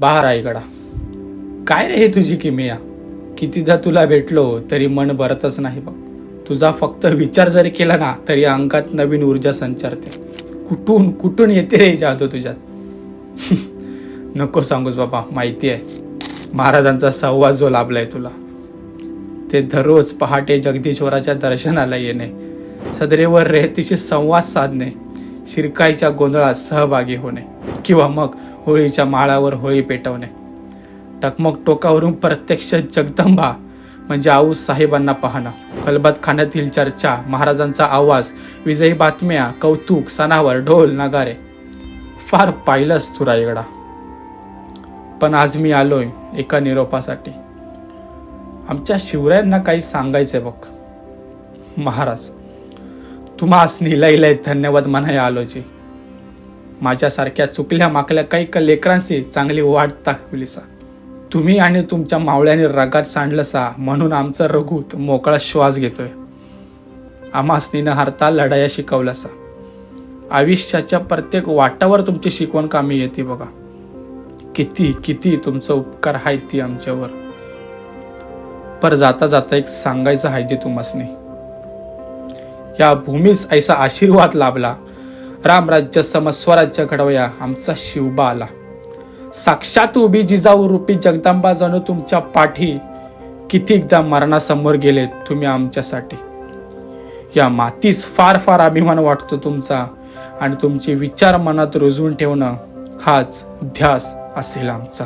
बाहेर आहे गडा काय रे हे तुझी किमिया? कितीदा तुला भेटलो तरी मन भरतच नाही बघ. तुझा फक्त विचार जरी केला ना तरी अंगात नवीन ऊर्जा संचारते. कुठून कुठून येते रे ही जादू तुझ्यात? नको सांगूस बाबा माहिती आहे. महाराजांचा संवाद जो लाभलाय तुला. ते दररोज पहाटे जगदीश्वराच्या दर्शनाला येणे सदरेवर रेहतीशी संवाद साधणे शिरकाईच्या गोंधळात सहभागी होणे. किंवा मग होळीच्या माळावर होळी पेटवणे. टकमक टोकावरून प्रत्यक्ष जगदंबा म्हणजे आऊस साहेबांना पाहणं. खलबत खाण्यातील चर्चा महाराजांचा आवाज विजयी बातम्या कौतुक सणावर ढोल नगारे. फार पाहिलंच तू रायगडा पण आज मी आलोय एका निरोपासाठी. आमच्या शिवरायांना काही सांगायचंय बघ. महाराज तुम्हास निलाईलाय धन्यवाद म्हणाय आलोजी माझ्यासारख्या चुकल्या माकल्या काही का लेकरांशी चांगली वाट दाखवलीसा. तुम्ही आणि तुमच्या मावळ्याने रगात सांडलसा म्हणून आमचा रघुत मोकळा श्वास घेतोय. आम्हास न हरता लढाया शिकवलासा. आयुष्याच्या प्रत्येक वाटावर तुमची शिकवण कामी येते बघा. किती किती तुमचं उपकार आहे ती आमच्यावर. पर जाता जाता एक सांगायचं आहे जे तुम्हासनी या भूमीस ऐसा आशीर्वाद लाभला रामराज्य समस्वराज्य घडवया आमचा शिवबा आला साक्षात उभी जिजाऊ रूपी जगदंबा जणू तुमच्या पाठी. कितीकदा मरणासमोर गेले तुम्ही आमच्यासाठी. या मातीस फार फार अभिमान वाटतो तुमचा आणि तुमचे विचार मनात रुजवून ठेवणं हाच ध्यास असेल आमचा.